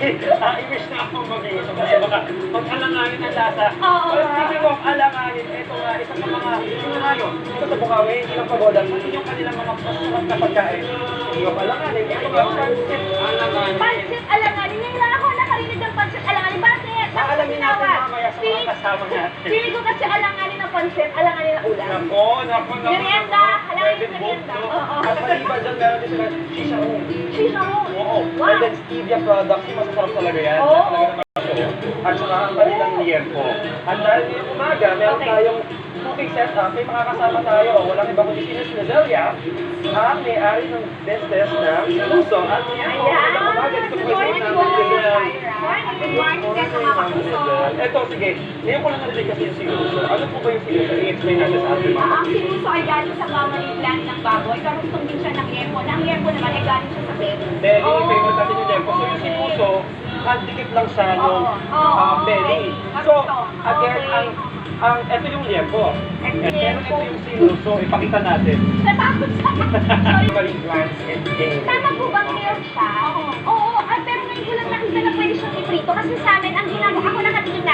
Ah, i-wish na akong mag-iisip kasi baka mag-alanganin ang lasa. Oo, Pero speaking of alanganin, ito nga, isa sa mga sinayo. Ito sa Bukawi, hindi lang pagoda. Ano yung kanilang mga masarap na pagkain? Speaking of alanganin, ito nga, pansit alanganin. Pansit alanganin. Ngayon ako nakarinig ng pansit alanganin. Bakit? Bakit Aalamin natin mamaya sa mga kasama natin. Feeling ko kasi alanganin ng pansit, alanganin ng ulam. Nako, nako, nako. Merienda, alanganin ng merienda. Oo. At maliban dyan, meron din sila shisha room. And then stevia products, yung masasarap talaga yan. Oo. Talaga naman ako. At saka ang kanilang liempo. At dahil umaga, meron Okay. tayong cooking setup. May mga kasama tayo. Walang iba kundi si Miss Nadelia, ang may-ari ng business ng Luso. At liempo. Ayan. Magandang umaga. Dito po sa morning namin, po. Ito, sige. Ngayon ko lang narinig kasi yung sinuso. Ano po ba yung sinuso? I-explain natin sa ating mga Ang sinuso ay galing sa family plant ng baboy. Karustong din siya ng yempo. Ang yempo naman ay galing siya sa belly. Belly, Oh, favorite natin yung lempo. So yung sinuso, handikit lang siya nung Oo. Oo. ah, belly. Okay. So, Ito. again, Okay. ang ang ito yung lempo. Ito And yung ito yung sinuso, ipakita natin. Natakot sa Primary glands and. Tama po bang milk siya? Oo. Oo, ah, pero ngayon ko lang nakita na pwede siyang iprito. Kasi sa amin, ang ginagawa, ako na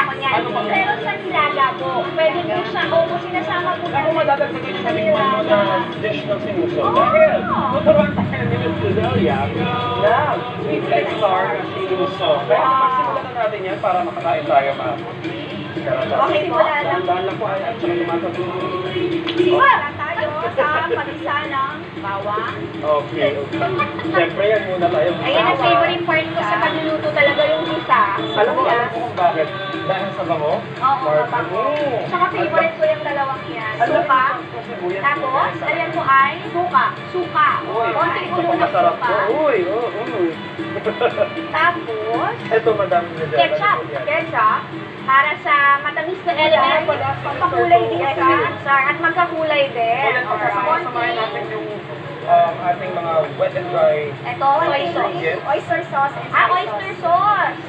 ako niyan. Ano? Pero sa nilaga po, pwede po siya, oo, sinasama po Ako madadagdagan yung sabi mo na dish ng sinuso. Dahil, tuturuan tayo ni Miss Cedelia na sweet and sour na sinuso. Magsimulan na natin yan para makakain tayo ma. Okay po. Dahan lang po ay at saka. Wala tayo sa pagisa ng bawang. Okay, okay. Siyempre yan muna tayo. Ayan ang favorite part ko sa pagluluto talaga yung isa. Alam mo, alam mo kung bakit? Dahil sa bango? Oo, mabango. Oo. Tsaka favorite ko yung dalawang yan. Suka. ito, sibuyas, Tapos, ayan po ay suka. Uy, Konting ulo ng suka. Uy, oo, uy. Tapos, Ito, madam na dyan. ketchup. Ano? Ketchup. Para sa matamis na element, pampakulay din sa sir, at magkakulay din. pagkasama-samahin natin yung um, ating mga wet and dry Ito, soy sauce. Oyster sauce Ah, oyster sauce. sauce.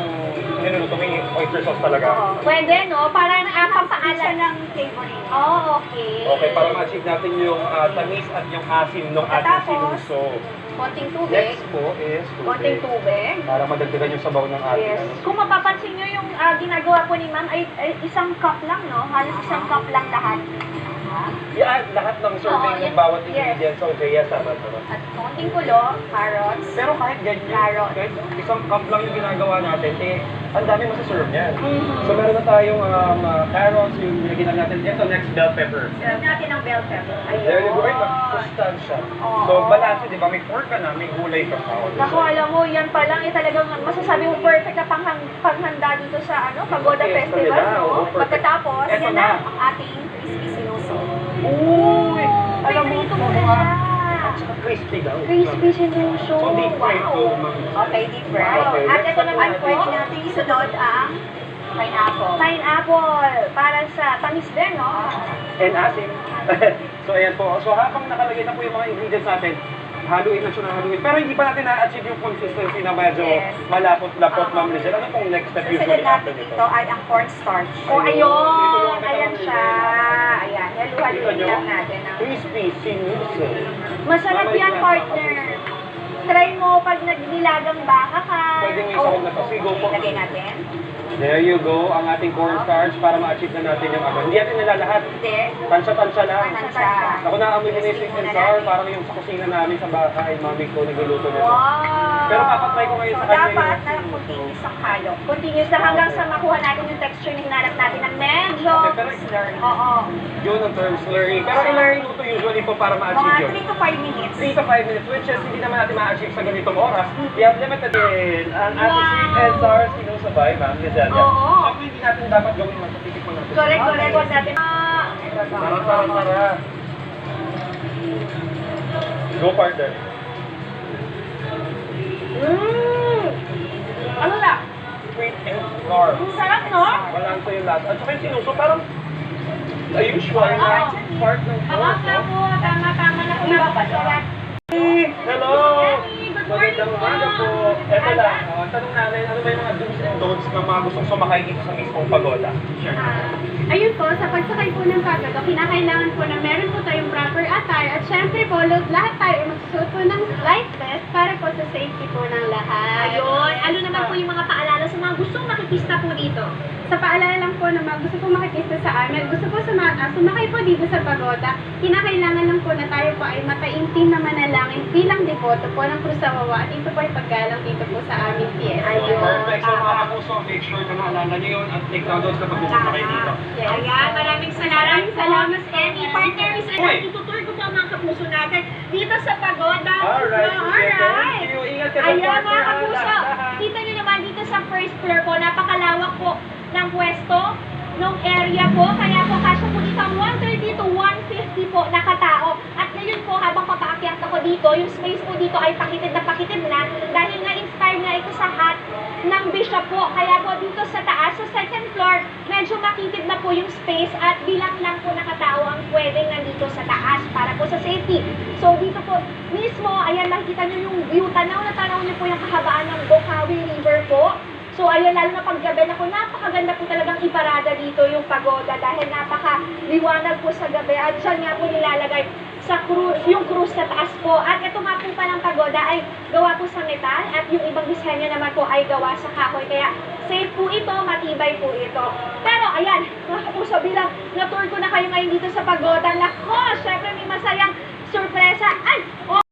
um, niluluto may oyster sauce talaga. Pwede, no? Para na ah, Siya ng flavoring. Oh, okay. Okay, para ma-achieve natin yung ah, tamis at yung asim ng ating Tapos, sinuso. Konting tubig. Next po is Konting tubig. tubig. Para madagdagan yung sabaw ng ating Yes. ano. Kung mapapansin nyo yung ah, ginagawa ko ni ma'am ay, ay isang cup lang, no? Halos isang cup lang lahat. Yeah, lahat ng serving Oo, ng yan. bawat Yes. ingredients. Okay, yes, tama, tama. At konting kulo, carrots. Pero kahit ganyan, Carrot. kahit isang cup lang yung ginagawa natin, eh, ang dami masaserve niyan. Mhm. So meron na tayong um, uh, carrots, yung nilagyan na natin. Ito, next bell pepper. Serve natin ng bell pepper. There you go, ay, Ayun. masustansya. Oo. So, balance, di ba? May pork ka na, may gulay ka pa. Naku, alam mo, yan pa lang, eh, talagang masasabi mo perfect na panghang, panghanda dito sa ano, Pagoda Okay, Festival, oo, no? perfect. Pagkatapos, Eto yan na. na, ang ating crispy sinuso. Uy! Alam mo, Favorito ko oo na nga. siya. At saka crispy sinuso. Wow. Okay, deep. Okay, At ito na po naman natin. isunod ang pineapple. Pineapple, para sa tamis din, no? And asim. so, ayan po. So, habang nakalagay na po yung mga ingredients natin, haluin na siya ng haluin. Pero hindi pa natin na-achieve yung consistency na medyo Yes. malapot-lapot, Oo. ma'am Lizelle. Ano pong next step usually after natin nito? dito ay ang cornstarch. O, Ayun. Ito ayan siya. Kita halu-haluin lang natin. ah. Crispy sinuso. Masarap yan, partner. Try mo pag nagnilagang baka ka. Pwede may Oh, na pasigo po. Ilagay natin. There you go, ang ating cornstarch para ma-achieve na natin yung ano. Hindi natin nilalahat. Hindi. Tansya-tansya lang. Tansya. Ako naamoy ko na yung sweet and sour, parang yung sa kusina namin sa bahay, mami ko nagluluto nito. Wow. Pero papatry ko ngayon sa kanya dapat na continuous ang halo. Continuous na hanggang sa makuha natin yung texture na hinanap natin na medyo Slurry. Oo. yun ang term slurry. Pero ilang minuto usually po para Mga ma-achieve yun? 3 to 5 minutes. 3 to 5 minutes, which is hindi naman natin ma-achieve sa ganitong oras. We have limited din ang ating sweet and sour sinusabay, ma'am Lizelle. Oo. So, hindi natin dapat gawin magpapipik mo natin. Correct, correct. Huwag natin. Ah, Tara, tara, tara. Go partner. Mmm! Ano na? Sweet and sour. Ang sarap, no? Balanso yung lasa. At saka yung sinuso, parang the usual na part ng Tama pork, po. Tama, tama na po. Iba pa, no? Sarap. Hey, Hello! Magandang po. Eto lang, oh, tanong namin, ano ba yung mga do's and don'ts ng mga gustong sumakay dito sa mismong pagoda? Sure. Ah, ayun po, sa pagsakay po ng pagoda, kinakailangan po na meron po tayong proper attire at syempre po, lahat tayo ay magsusuot po ng life vest para po sa safety po ng lahat. Ayun, ano naman po yung mga paalala sa mga gustong makikista po dito? Sa paalala lang po na mga gusto po makikita sa amin, gusto po suma- ah, sumakay po dito sa pagoda, kinakailangan lang po na tayo po ay mataimtim na manalangin bilang devoto po ng Cruzawawa at ito po ay paggalang dito po sa aming fiesta. Ayun, perfect. So mga kapuso, make sure na naalala nyo yun at take down notes kapag pupunta kayo dito. Yes. Ayan, maraming salamat. Maraming salamat, Emmy. Partner, is Uy. itutur ko po ang mga kapuso natin dito sa pagoda. Alright, alright. Ayan mga kapuso, kita nyo naman dito sa first floor po, napakalawak po ng pwesto nung area po. Kaya po kasya po dito ang 130 to 150 po na katao. At ngayon po habang papaakyat ako dito, yung space po dito ay pakitid na pakitid na dahil nga inspired nga ito sa hat ng bishop po. Kaya po dito sa taas, sa second floor, medyo makitid na po yung space at bilang lang po na katao ang pwedeng nandito sa taas para po sa safety. So dito po mismo, ayan nakikita nyo yung view, tanaw na tanaw nyo po yung kahabaan ng Bokawi River po. So ayun, lalo na paggabi, ako napakaganda po talagang iparada dito yung pagoda dahil napaka-liwanag po sa gabi at dyan nga po nilalagay sa cruise, yung cruise sa taas po. At ito nga po palang pagoda ay gawa po sa metal at yung ibang disenyo naman po ay gawa sa kahoy. Kaya safe po ito, matibay po ito. Pero ayan, mga kapuso, bilang na-tour ko na kayo ngayon dito sa pagoda, nako, syempre may masayang sorpresa. Ay,